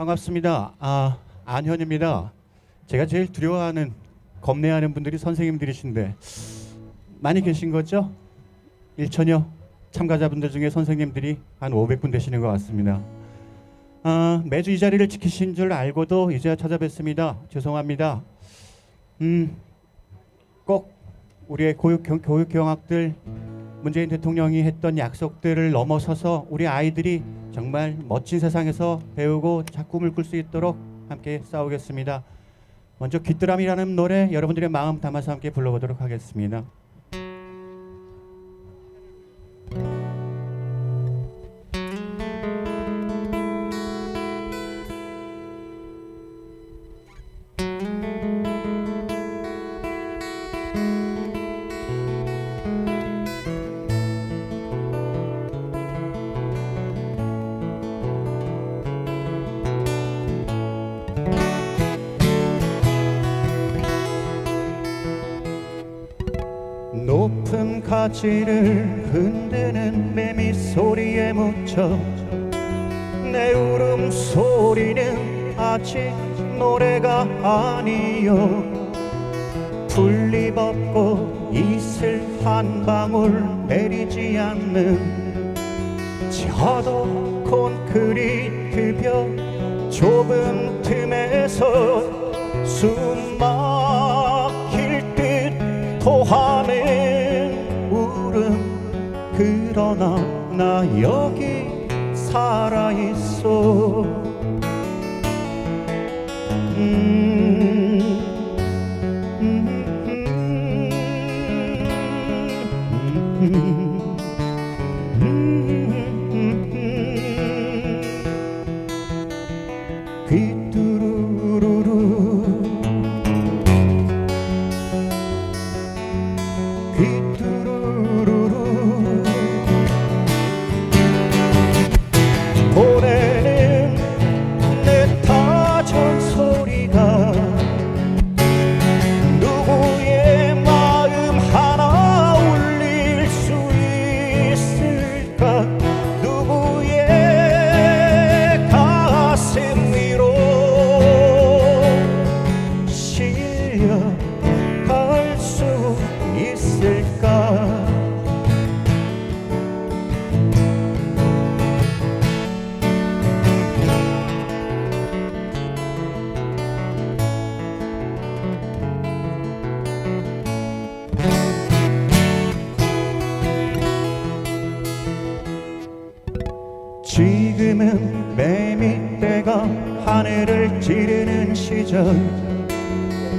반갑습니다. 아, 안현입니다. 제가 제일 두려워하는 겁내하는 분들이 선생님들이신데 많이 계신 거죠? 1천여 참가자분들 중에 선생님들이 한 500분 되시는 것 같습니다. 아, 매주 이 자리를 지키신 줄 알고도 이제야 찾아뵙습니다. 죄송합니다. 음, 꼭 우리의 교육, 경, 교육 경학들 문재인 대통령이 했던 약속들을 넘어서서 우리 아이들이 정말 멋진 세상에서 배우고 자 꿈을 꿀 수 있도록 함께 싸우겠습니다. 먼저 귀뚜라미라는 노래 여러분들의 마음 담아서 함께 불러보도록 하겠습니다. 가지를 흔드는 매미 소리에 묻혀 내 울음소리는 아직 노래가 아니요. 풀리벗고 이슬 한 방울 내리지 않는 저도 콘크리트 벽 좁은 틈에서 숨막 나 여기 살아있어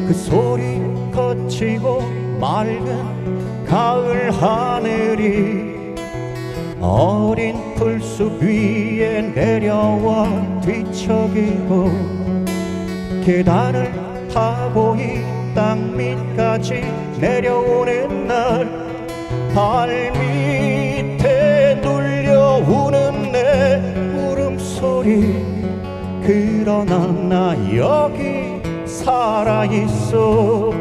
그 소리 거치고 맑은 가을 하늘이 어린 풀숲 위에 내려와 뒤척이고 계단을 타고 이 땅 밑까지 내려오는 날 발밑에 눌려오는 내 울음소리 그러나 나 여기 살아있어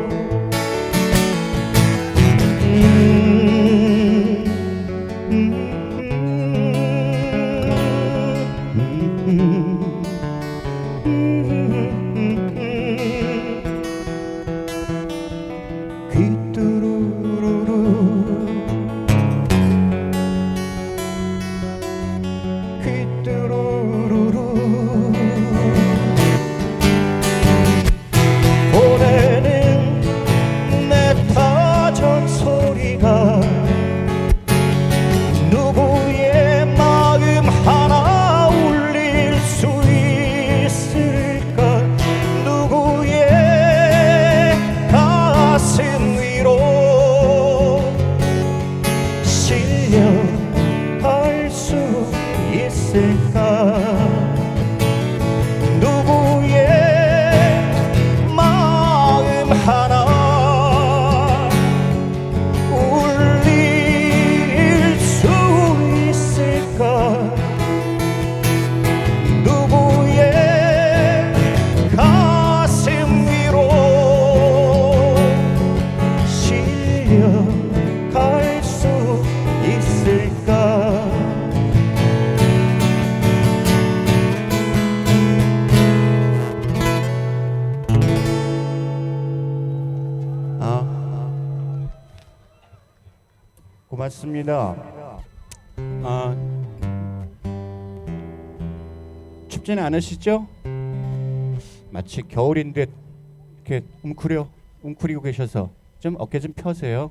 고맙습니다. 아, 춥지는 않으시죠? 마치 겨울인 듯 이렇게 웅크려 웅크리고 계셔서 좀 어깨 좀 펴세요.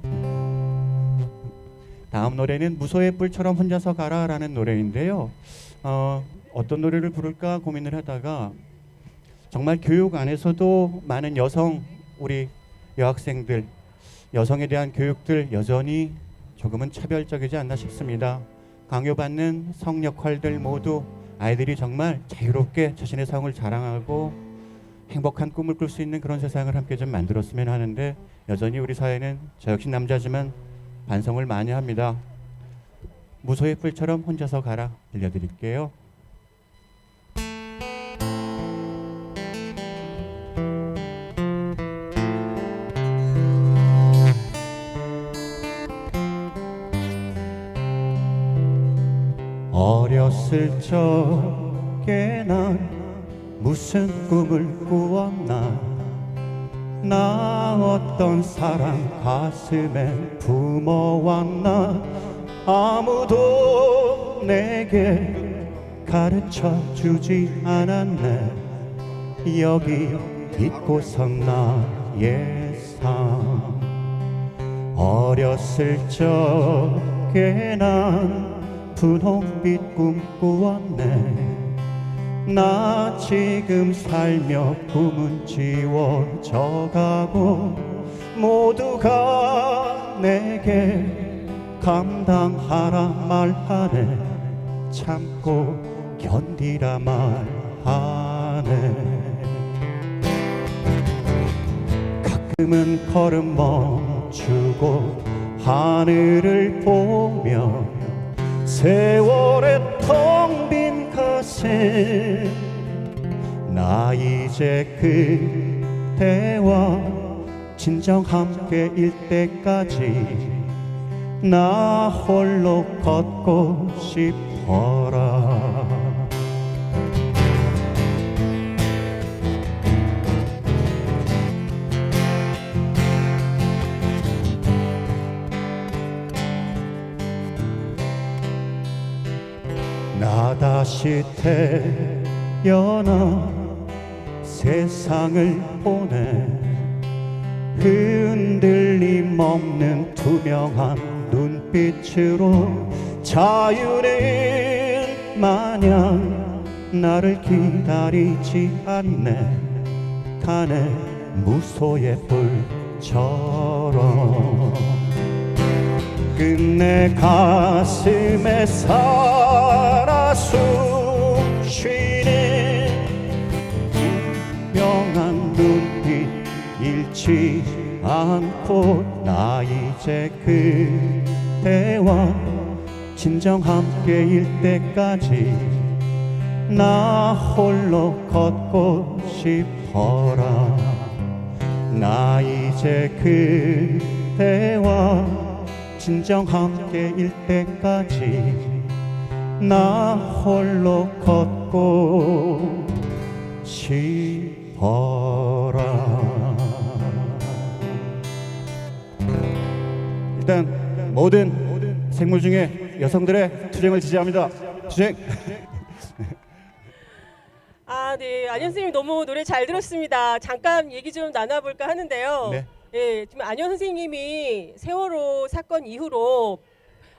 다음 노래는 무소의 뿔처럼 혼자서 가라라는 노래인데요. 어, 어떤 노래를 부를까 고민을 하다가 정말 교육 안에서도 많은 여성 우리 여학생들 여성에 대한 교육들 여전히 조금은 차별적이지 않나 싶습니다. 강요받는 성 역할들 모두 아이들이 정말 자유롭게 자신의 성을 자랑하고 행복한 꿈을 꿀 수 있는 그런 세상을 함께 좀 만들었으면 하는데 여전히 우리 사회는 저 역시 남자지만 반성을 많이 합니다. 무소의 뿔처럼 혼자서 가라 들려드릴게요. 어렸을 적에 난 무슨 꿈을 꾸었나? 나 어떤 사랑 가슴에 품어왔나? 아무도 내게 가르쳐 주지 않았네. 여기 있고선 나의 삶. 어렸을 적에 난 분홍빛 꿈꾸었네. 나 지금 살며 꿈은 지워져 가고 모두가 내게 감당하라 말하네. 참고 견디라 말하네. 가끔은 걸음 멈추고 하늘을 보며 세월의 텅 빈 가슴 나 이제 그대와 진정 함께 일 때까지 나 홀로 걷고 싶어라 나 다시 태어나 세상을 보내. 흔들림 없는 투명한 눈빛으로 자유는 마냥 나를 기다리지 않네. 가네 무소의 불처럼 끝내 가슴에 살아 숨 쉬는 투명한 눈빛 잃지 않고 나 이제 그대와 진정 함께일 때까지 나 홀로 걷고 싶어라. 나 이제 그대와 진정 함께일 때까지 나 홀로 걷고 싶어라 일단 모든 생물 중에 여성들의 투쟁을 지지합니다 투쟁 아, 네. 안현 선생님 너무 노래 잘 들었습니다. 잠깐 얘기 좀 나눠볼까 하는데요. 네. 예, 지금 안현 선생님이 세월호 사건 이후로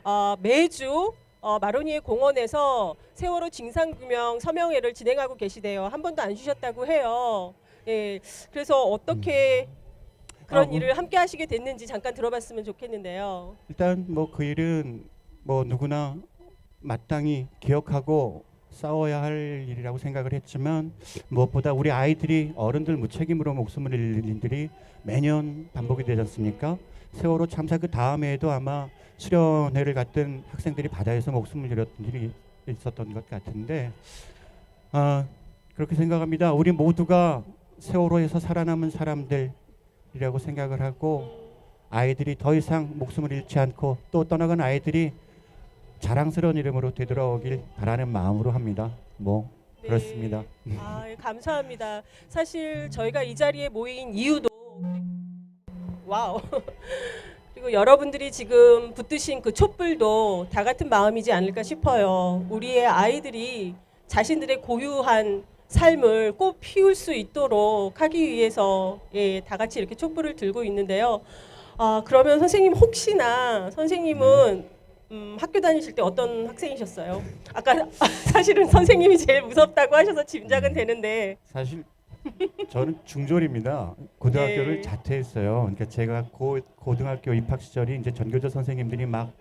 어, 매주 어, 마로니에 공원에서 세월호 진상규명 서명회를 진행하고 계시대요. 한 번도 안 쉬셨다고 해요. 예, 그래서 어떻게 그런 아, 뭐- 일을 함께 하시게 됐는지 잠깐 들어봤으면 좋겠는데요. 일단 뭐 그 일은 뭐 누구나 마땅히 기억하고 싸워야 할 일이라고 생각을 했지만 무엇보다 우리 아이들이 어른들 무책임으로 목숨을 잃는 일들이 매년 반복이 되지 않습니까? 세월호 참사 그 다음에도 아마 수련회를 갔던 학생들이 바다에서 목숨을 잃었던 일이 있었던 것 같은데 아 그렇게 생각합니다. 우리 모두가 세월호에서 살아남은 사람들이라고 생각을 하고 아이들이 더 이상 목숨을 잃지 않고 또 떠나간 아이들이 자랑스러운 이름으로 되돌아오길 바라는 마음으로 합니다. 뭐 네. 그렇습니다. 아, 예, 감사합니다. 사실 저희가 이 자리에 모인 이유도 와우. 그리고 여러분들이 지금 붙드신 그 촛불도 다 같은 마음이지 않을까 싶어요. 우리의 아이들이 자신들의 고유한 삶을 꼭 피울 수 있도록 하기 위해서 예, 다 같이 이렇게 촛불을 들고 있는데요. 아, 그러면 선생님 혹시나 선생님은 음, 학교 다니실 때 어떤 학생이셨어요? 아까 사실은 선생님이 제일 무섭다고 하셔서 짐작은 되는데 사실 저는 중졸입니다. 고등학교를 네. 자퇴했어요. 그러니까 제가 고, 고등학교 입학 시절이 이제 전교조 선생님들이 막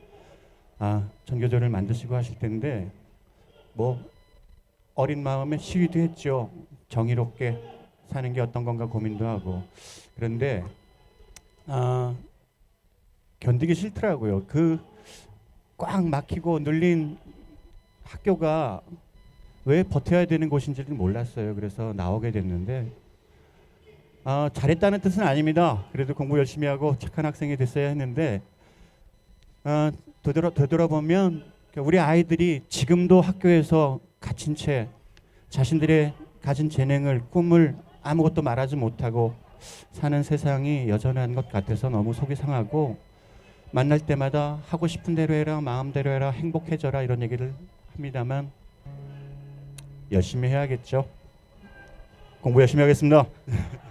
아, 전교조를 만드시고 하실 텐데 뭐 어린 마음에 시위도 했죠. 정의롭게 사는 게 어떤 건가 고민도 하고 그런데 아, 견디기 싫더라고요. 그 꽉 막히고 눌린 학교가 왜 버텨야 되는 곳인지를 몰랐어요. 그래서 나오게 됐는데 아, 잘했다는 뜻은 아닙니다. 그래도 공부 열심히 하고 착한 학생이 됐어야 했는데 아, 되돌아, 되돌아보면 우리 아이들이 지금도 학교에서 갇힌 채 자신들의 가진 재능을 꿈을 아무것도 말하지 못하고 사는 세상이 여전한 것 같아서 너무 속이 상하고 만날 때마다 하고 싶은 대로 해라 마음대로 해라 행복해져라 이런 얘기를 합니다만 열심히 해야겠죠. 공부 열심히 하겠습니다.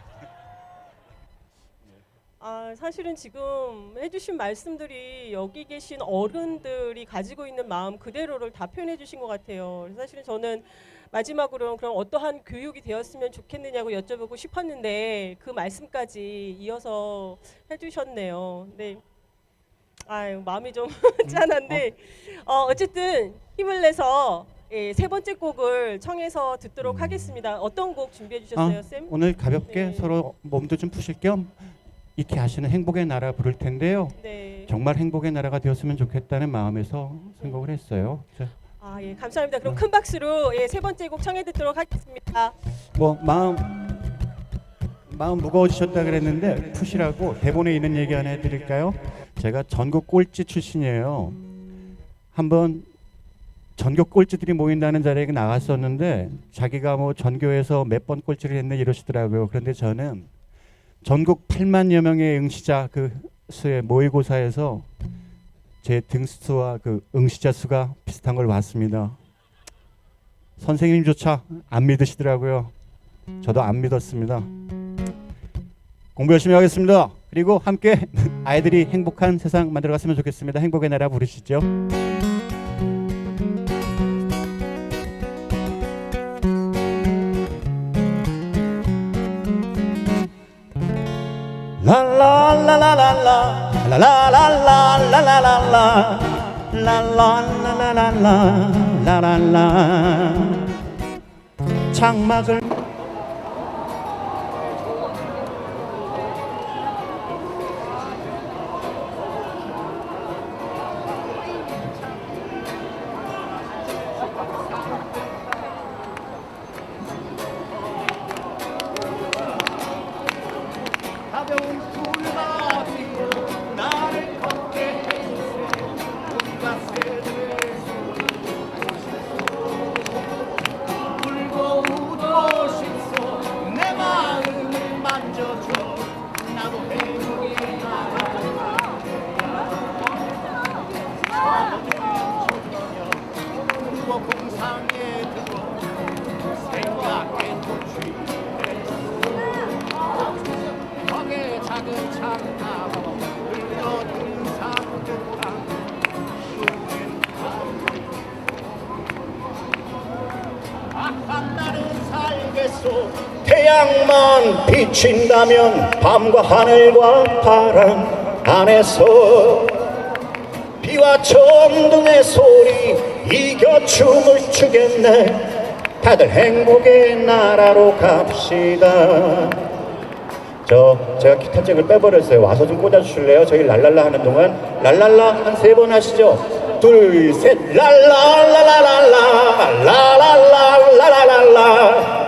아, 사실은 지금 해주신 말씀들이 여기 계신 어른들이 가지고 있는 마음 그대로를 다 표현해 주신 것 같아요. 사실은 저는 마지막으로 그럼 어떠한 교육이 되었으면 좋겠느냐고 여쭤보고 싶었는데 그 말씀까지 이어서 해주셨네요. 네. 아유 마음이 좀 짠한데 어, 어쨌든 힘을 내서 예, 세 번째 곡을 청해서 듣도록 음. 하겠습니다. 어떤 곡 준비해 주셨어요, 아, 쌤? 오늘 가볍게 네. 서로 몸도 좀 푸실 겸 익히 아시는 행복의 나라 부를 텐데요. 네. 정말 행복의 나라가 되었으면 좋겠다는 마음에서 선곡을 했어요. 자, 아, 예, 감사합니다. 그럼 큰 박수로 예, 세 번째 곡 청해 듣도록 하겠습니다. 뭐 마음 마음 무거워지셨다 그랬는데 푸시라고 대본에 있는 얘기 하나 해드릴까요? 제가 전국 꼴찌 출신이에요. 한번 전국 꼴찌들이 모인다는 자리에 나갔었는데 자기가 뭐 전교에서 몇 번 꼴찌를 했네 이러시더라고요. 그런데 저는 전국 8만여 명의 응시자 그 수의 모의고사에서 제 등수와 그 응시자 수가 비슷한 걸 봤습니다. 선생님조차 안 믿으시더라고요. 저도 안 믿었습니다. 공부 열심히 하겠습니다. 그리고 함께 아이들이 행복한 세상 만들어갔으면 좋겠습니다. 행복의 나라 부르시죠. 라라라라라라 라라라라라라라라 라라라라라라라라 장막을 가벼운 태양만 비친다면 밤과 하늘과 바람 안에서 비와 천둥의 소리 이겨 춤을 추겠네 다들 행복의 나라로 갑시다 저 제가 기타잭을 빼버렸어요. 와서 좀 꽂아주실래요? 저희 랄랄라 하는 동안 랄랄라 한 세 번 하시죠. 둘, 셋, 랄랄라라랄라, 라랄라라라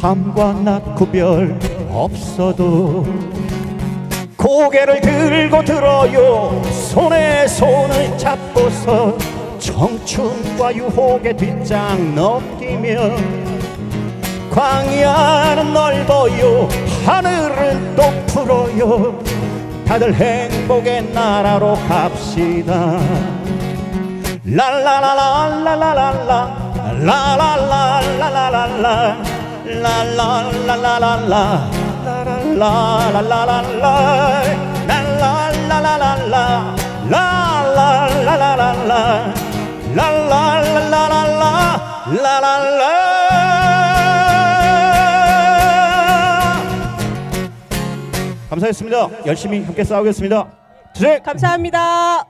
밤과 낮 구별 없어도 고개를 들고 들어요. 손에 손을 잡고서 청춘과 유혹에 뒷장 넘기며 광야는 넓어요. 하늘은 또 풀어요. 다들 행복의 나라로 갑시다. 라라라라라라라. 라라라라라라라. 라 라라라라라 라. 라라라라라 라. 라라라라라 라. 라라라라라 라. 라라라라라 라. 라랄라. 감사했습니다. 열심히 함께 싸우겠습니다. 주제 감사합니다.